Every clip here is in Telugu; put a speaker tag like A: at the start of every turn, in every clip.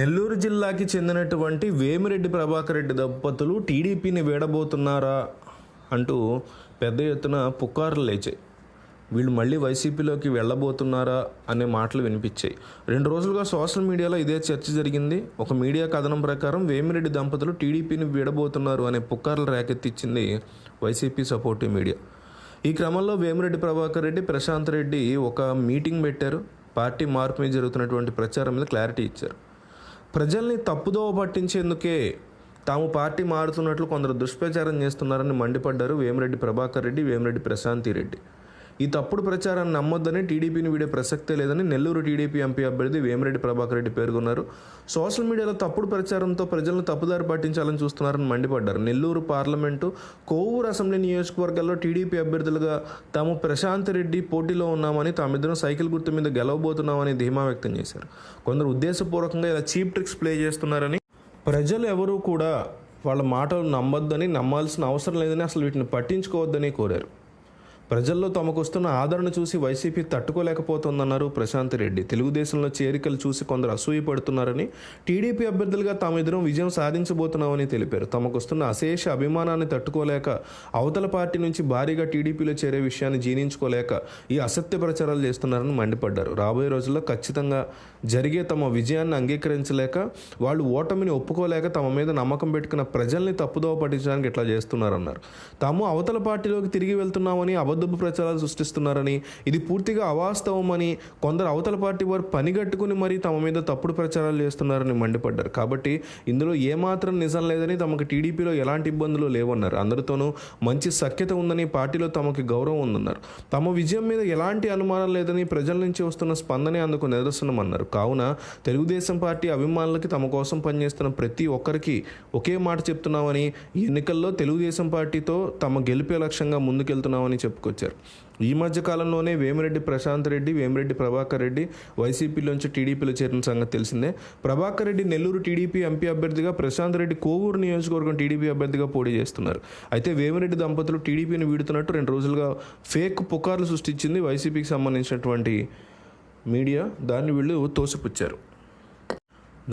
A: నెల్లూరు జిల్లాకి చెందినటువంటి వేమిరెడ్డి ప్రభాకర్ రెడ్డి దంపతులు టీడీపీని వీడబోతున్నారా అంటూ పెద్ద ఎత్తున పుకార్లు లేచాయి. వీళ్ళు మళ్ళీ వైసీపీలోకి వెళ్ళబోతున్నారా అనే మాటలు వినిపించాయి. రెండు రోజులుగా సోషల్ మీడియాలో ఇదే చర్చ జరిగింది. ఒక మీడియా కథనం ప్రకారం వేమిరెడ్డి దంపతులు టీడీపీని వీడబోతున్నారు అనే పుకార్లు రేకెత్తిచ్చింది వైసీపీ సపోర్టివ్ మీడియా. ఈ క్రమంలో వేమిరెడ్డి ప్రభాకర్ రెడ్డి ప్రశాంత్ రెడ్డి ఒక మీటింగ్ పెట్టారు. పార్టీ మార్పు మీద జరుగుతున్నటువంటి ప్రచారం మీద క్లారిటీ ఇచ్చారు. ప్రజల్ని తప్పుదోవ పట్టించేందుకే తాము పార్టీ మారుతున్నట్లు కొందరు దుష్ప్రచారం చేస్తున్నారని మండిపడ్డారు వేమిరెడ్డి ప్రభాకర్ రెడ్డి వేమిరెడ్డి ప్రశాంతి రెడ్డి ఈ తప్పుడు ప్రచారాన్ని నమ్మొద్దని టీడీపీని వీడే ప్రసక్తే లేదని నెల్లూరు టీడీపీ ఎంపీ అభ్యర్థి వేమిరెడ్డి ప్రభాకర్ రెడ్డి పేర్కొన్నారు. సోషల్ మీడియాలో తప్పుడు ప్రచారంతో ప్రజలను తప్పుదారి పాటించాలని చూస్తున్నారని మండిపడ్డారు. నెల్లూరు పార్లమెంటు కోవూరు అసెంబ్లీ నియోజకవర్గాల్లో టీడీపీ అభ్యర్థులుగా తాము ప్రశాంత్ రెడ్డి పోటీలో ఉన్నామని తామిద్దరం సైకిల్ గుర్తు మీద గెలవబోతున్నామని ధీమా వ్యక్తం చేశారు. కొందరు ఉద్దేశపూర్వకంగా ఇలా చీప్ ట్రిక్స్ ప్లే చేస్తున్నారని ప్రజలు ఎవరూ కూడా వాళ్ళ మాటలు నమ్మొద్దని నమ్మాల్సిన అవసరం లేదని అసలు వీటిని పట్టించుకోవద్దని కోరారు. ప్రజల్లో తమకు వస్తున్న ఆదరణ చూసి వైసీపీ తట్టుకోలేకపోతోందన్నారు ప్రశాంత్ రెడ్డి. తెలుగుదేశంలో చేరికలు చూసి కొందరు అసూయపడుతున్నారని టీడీపీ అభ్యర్థులుగా తామిద్దరం విజయం సాధించబోతున్నామని తెలిపారు. తమకు వస్తున్న అశేష అభిమానాన్ని తట్టుకోలేక అవతల పార్టీ నుంచి భారీగా టీడీపీలో చేరే విషయాన్ని జీర్ణించుకోలేక ఈ అసత్య ప్రచారాలు చేస్తున్నారని మండిపడ్డారు. రాబోయే రోజుల్లో ఖచ్చితంగా జరిగే తమ విజయాన్ని అంగీకరించలేక వాళ్ళు ఓటమిని ఒప్పుకోలేక తమ మీద నమ్మకం పెట్టుకున్న ప్రజల్ని తప్పుదోవ పట్టించడానికి ఇట్లా చేస్తున్నారన్నారు. తాము అవతల పార్టీలోకి తిరిగి వెళ్తున్నామని అబద్ధపు ప్రచారాలు సృష్టిస్తున్నారని ఇది పూర్తిగా అవాస్తవమని కొందరు అవతల పార్టీ వారు పనిగట్టుకుని మరీ తమ మీద తప్పుడు ప్రచారాలు చేస్తున్నారని మండిపడ్డారు. కాబట్టి ఇందులో ఏమాత్రం నిజం లేదని తమకు టీడీపీలో ఎలాంటి ఇబ్బందులు లేవన్నారు. అందరితోనూ మంచి సఖ్యత ఉందని పార్టీలో తమకి గౌరవం ఉందన్నారు. తమ విజయం మీద ఎలాంటి అనుమానం లేదని ప్రజల నుంచి వస్తున్న స్పందనే అందుకు నిదర్శనమన్నారు. కావున తెలుగుదేశం పార్టీ అభిమానులకి తమ కోసం పనిచేస్తున్న ప్రతి ఒక్కరికి ఒకే మాట చెప్తున్నామని ఎన్నికల్లో తెలుగుదేశం పార్టీతో తమ గెలిపే లక్ష్యంగా ముందుకెళ్తున్నామని తీసుకొచ్చారు. ఈ మధ్య కాలంలోనే వేమిరెడ్డి ప్రశాంత్ రెడ్డి వేమిరెడ్డి ప్రభాకర్ రెడ్డి వైసీపీలోంచి టీడీపీలో చేరిన సంగతి తెలిసిందే. ప్రభాకర్ రెడ్డి నెల్లూరు టీడీపీ ఎంపీ అభ్యర్థిగా ప్రశాంత్ రెడ్డి కోవూరు నియోజకవర్గం టీడీపీ అభ్యర్థిగా పోటీ చేస్తున్నారు. అయితే వేమిరెడ్డి దంపతులు టీడీపీని వీడుతున్నట్టు రెండు రోజులుగా ఫేక్ పుకార్లు సృష్టించింది వైసీపీకి సంబంధించినటువంటి మీడియా. దాన్ని వీళ్ళు తోసిపుచ్చారు.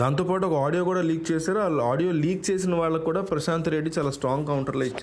A: దాంతోపాటు ఒక ఆడియో కూడా లీక్ చేశారు. ఆ ఆడియో లీక్ చేసిన వాళ్ళకు కూడా ప్రశాంత్ రెడ్డి చాలా స్ట్రాంగ్ కౌంటర్లో ఇచ్చారు.